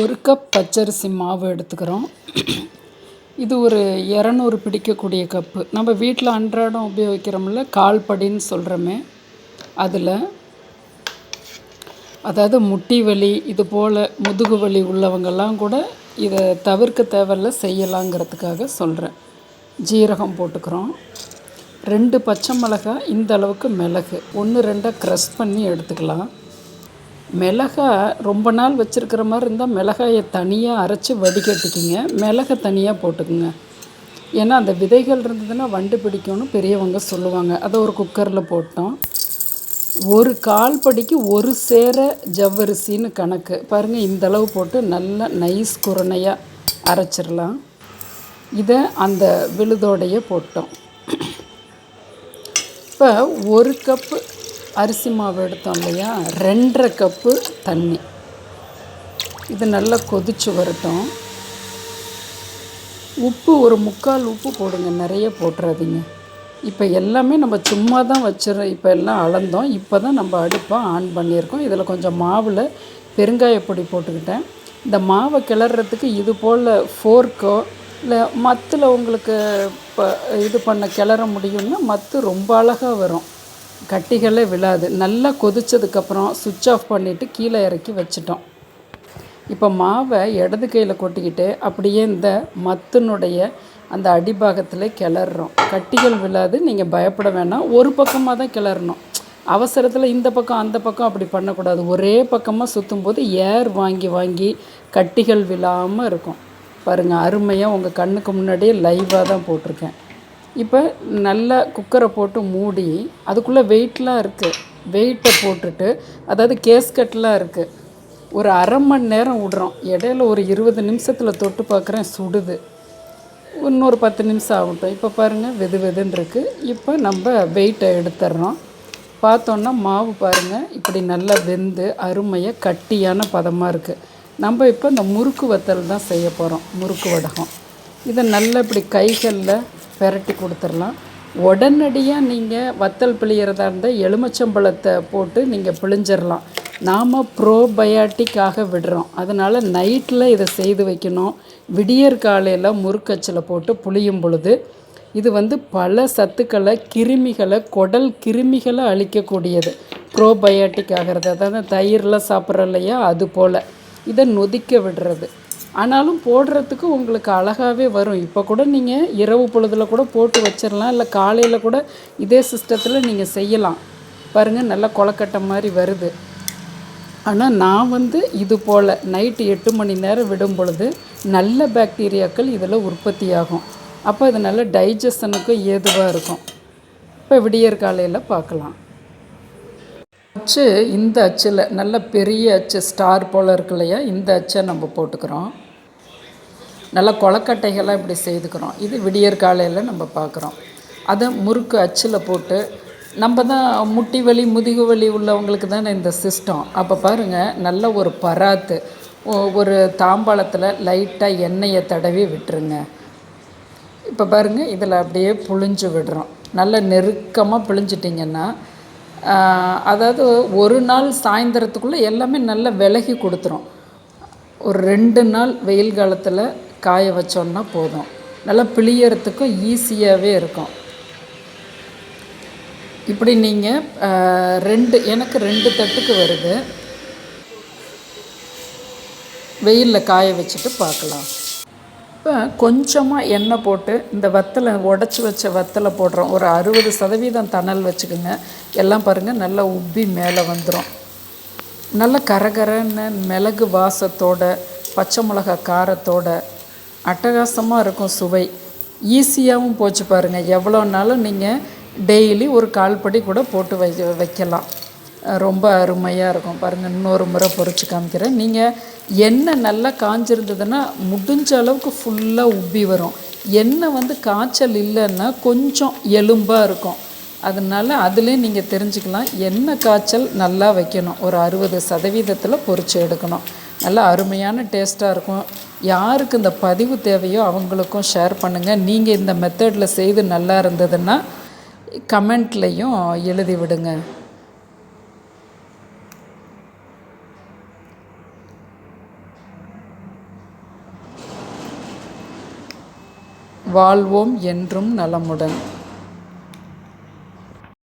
ஒரு கப் பச்சரிசி மாவு எடுத்துக்கிறோம். இது ஒரு இரநூறு பிடிக்கக்கூடிய கப்பு நம்ம வீட்டில் அன்றாடம் உபயோகிக்கிறோம்ல கால் படின்னு சொல்கிறோமே அதில் அதாவது முட்டி வலி இது போல் முதுகு வலி உள்ளவங்கெல்லாம் கூட இதை தவிர்க்க தேவையில்ல செய்யலாங்கிறதுக்காக சொல்கிறேன் ஜீரகம் போட்டுக்கிறோம். ரெண்டு பச்சை மிளகாய் இந்த அளவுக்கு மிளகு. ஒன்று ரெண்டாக க்ரஷ் பண்ணி எடுத்துக்கலாம். மிளகாய் ரொம்ப நாள் வச்சுருக்கிற மாதிரி இருந்தால் மிளகாயை தனியாக அரைச்சி வடிகட்டிக்கிங்க. மிளகை தனியாக போட்டுக்குங்க. ஏன்னா அந்த விதைகள் இருந்ததுன்னா வண்டு பிடிக்கும்னு பெரியவங்க சொல்லுவாங்க. அதை ஒரு குக்கரில் போட்டோம். ஒரு கால் படிக்கு ஒரு சேர ஜவ்வரிசின்னு கணக்கு. பாருங்கள் இந்த அளவு போட்டு நல்லா நைஸ் குரணையாக அரைச்சிடலாம். இதை அந்த விழுதோடையே போட்டோம். இப்போ ஒரு கப்பு அரிசி மாவு எடுத்தோம் இல்லையா? ரெண்டரை கப்பு தண்ணி. இது நல்லா கொதிச்சு வரட்டும். உப்பு ஒரு முக்கால் உப்பு போடுங்க. நிறைய போட்டுறாதீங்க. இப்போ எல்லாமே நம்ம சும்மா தான் வச்சிடறோம் இப்போ எல்லாம் அளந்தோம். இப்போ தான் நம்ம அடுப்பை ஆன் பண்ணியிருக்கோம். இதில் கொஞ்சம் மாவில் பெருங்காயப்பொடி போட்டுக்கிட்டேன். இந்த மாவை கிளறதுக்கு இது போல் ஃபோர்க்கோ இல்லை மத்தில் உங்களுக்கு இப்போ இது பண்ண கிளற முடியும்னா மத்து ரொம்ப அழகாக வரும். கட்டிகளே விழாது. நல்லா கொதித்ததுக்கப்புறம் சுவிட்ச் ஆஃப் பண்ணிவிட்டு கீழே இறக்கி வச்சிட்டோம். இப்போ மாவை இடது கையில் கொட்டிக்கிட்டு அப்படியே இந்த மத்தினுடைய அந்த அடிபாகத்தில் கிளறோம் கட்டிகள் விழாது நீங்கள் பயப்பட வேணாம். ஒரு பக்கமாக தான் கிளறணும். அவசரத்தில் இந்த பக்கம் அந்த பக்கம் அப்படி பண்ணக்கூடாது. ஒரே பக்கமாக சுற்றும் போது ஏர் வாங்கி வாங்கி கட்டிகள் விழாமல் இருக்கும். பாருங்கள் அருமையாக உங்கள் கண்ணுக்கு முன்னாடியே லைவாக தான் போட்டிருக்கேன். இப்போ நல்லா குக்கரை போட்டு மூடி அதுக்குள்ளே வெயிட்லாம் இருக்குது வெயிட்டை போட்டுட்டு அதாவது கேஸ்கட்லாம் இருக்குது ஒரு அரை மணி நேரம் விடுறோம். இடையில ஒரு இருபது நிமிஷத்தில் தொட்டு பார்க்குறேன் சுடுது. இன்னொரு பத்து நிமிஷம் ஆகட்டும். இப்போ பாருங்கள் வெது வெதுன்னு இருக்குது இப்போ நம்ம வெயிட்டை எடுத்துடுறோம் பார்த்தோன்னா மாவு பாருங்கள் இப்படி நல்லா வெந்து அருமையாக கட்டியான பதமாக இருக்குது நம்ம இப்போ இந்த முறுக்கு வத்தல் தான் செய்ய போகிறோம் முறுக்கு வடகம். இதை நல்லா இப்படி கைகளில் பெரட்டி கொடுத்துடலாம். உடனடியாக நீங்கள் வத்தல் பிழியறதா இருந்தால் எலுமிச்சம்பழத்தை போட்டு நீங்கள் பிழிஞ்சிடலாம். நாம் ப்ரோபயாட்டிக்காக விடுறோம். அதனால் நைட்டில் இதை செய்து வைக்கணும். விடியற் காலையில் முறுக்கச்சில் போட்டு புளியும் பொழுது இது வந்து பல சத்துக்களை கிருமிகளை குடல் கிருமிகளை அழிக்கக்கூடியது. ப்ரோபயாட்டிக் ஆகிறது அதாவது தயிர்லாம் சாப்பிட்றோம் இல்லையா? அது போல். இதை நொதிக்க விடுறது. ஆனாலும் போடுறதுக்கு உங்களுக்கு அழகாகவே வரும். இப்போ கூட நீங்கள் இரவு பொழுதில் கூட போட்டு வச்சிடலாம் இல்லை காலையில் கூட இதே சிஸ்டத்தில் நீங்கள் செய்யலாம். பாருங்கள் நல்லா கொலக்கட்டை மாதிரி வருது. ஆனால் நான் வந்து இது போல் நைட்டு எட்டு மணி நேரம் விடும் பொழுது நல்ல பாக்டீரியாக்கள் இதில் உற்பத்தி ஆகும். அப்போ இது நல்ல டைஜஷனுக்கும் ஏதுவாக இருக்கும். இப்போ விடியற் காலையில் பார்க்கலாம் அச்சு இந்த அச்சில் நல்ல பெரிய அச்சு ஸ்டார் போல் இருக்கு இல்லையா? இந்த அச்சை நம்ம போட்டுக்கிறோம். நல்லா கொலக்கட்டைகள்லாம் இப்படி செய்துக்கிறோம். இது விடியற் காலையில் நம்ம பார்க்குறோம். அதை முறுக்கு அச்சில் போட்டு நம்ம தான் முட்டி வலி முதுகு வலி உள்ளவங்களுக்கு தானே இந்த சிஸ்டம் அப்போ பாருங்கள் நல்ல ஒரு பராத்து. ஒரு தாம்பாளத்தில் லைட்டாக எண்ணெயை தடவி விட்டுருங்க. இப்போ பாருங்கள் இதில் அப்படியே புழிஞ்சு விடுறோம். நல்ல நெருக்கமாக புழிஞ்சிட்டிங்கன்னா அதாவது ஒரு நாள் சாயந்தரத்துக்குள்ளே எல்லாமே நல்லா விலகி கொடுத்துரும். ஒரு ரெண்டு நாள் வெயில் காலத்தில் காய வச்சோன்னா போதும். நல்லா பிழியறதுக்கும் ஈஸியாகவே இருக்கும். இப்படி நீங்கள் ரெண்டு எனக்கு ரெண்டு தட்டுக்கு வருது. வெயிலில் காய வச்சுட்டு பார்க்கலாம் இப்போ கொஞ்சமாக எண்ணெய் போட்டு இந்த வத்தலை உடச்சி வச்ச வத்தலை போடுறோம். ஒரு அறுபது சதவீதம் தணல் வச்சுக்கோங்க. எல்லாம் பாருங்கள் நல்லா உப்பி மேலே வந்துடும் நல்ல கரகரன்னு மிளகு வாசத்தோட பச்சை மிளகா காரத்தோட அட்டகாசமாக இருக்கும் சுவை. ஈஸியாகவும் போச்சு பாருங்கள் எவ்வளோனாலும் நீங்கள் டெய்லி ஒரு கால் படி கூட போட்டு வை வைக்கலாம். ரொம்ப அருமையாக இருக்கும். பாருங்கள் இன்னொரு முறை பொறிச்சு காமிக்கிறேன். நீங்கள் எண்ணெய் நல்லா காஞ்சிருந்ததுன்னா முடிஞ்ச அளவுக்கு ஃபுல்லாக உப்பி வரும். எண்ணெய் வந்து காய்ச்சல் இல்லைன்னா கொஞ்சம் எலும்பாக இருக்கும். அதனால் அதுலேயும் நீங்கள் தெரிஞ்சுக்கலாம். எண்ணெய் காய்ச்சல் நல்லா வைக்கணும். ஒரு அறுபது சதவீதத்தில் பொறிச்சு எடுக்கணும். நல்லா அருமையான டேஸ்ட்டாக இருக்கும். யாருக்கு இந்த பதிவு தேவையோ அவங்களுக்கும் ஷேர் பண்ணுங்கள் நீங்கள் இந்த மெத்தடில் செய்து நல்லா இருந்ததுன்னா கமெண்ட்லேயும் எழுதி விடுங்க. வாழ்வோம் என்றும் நலமுடன்.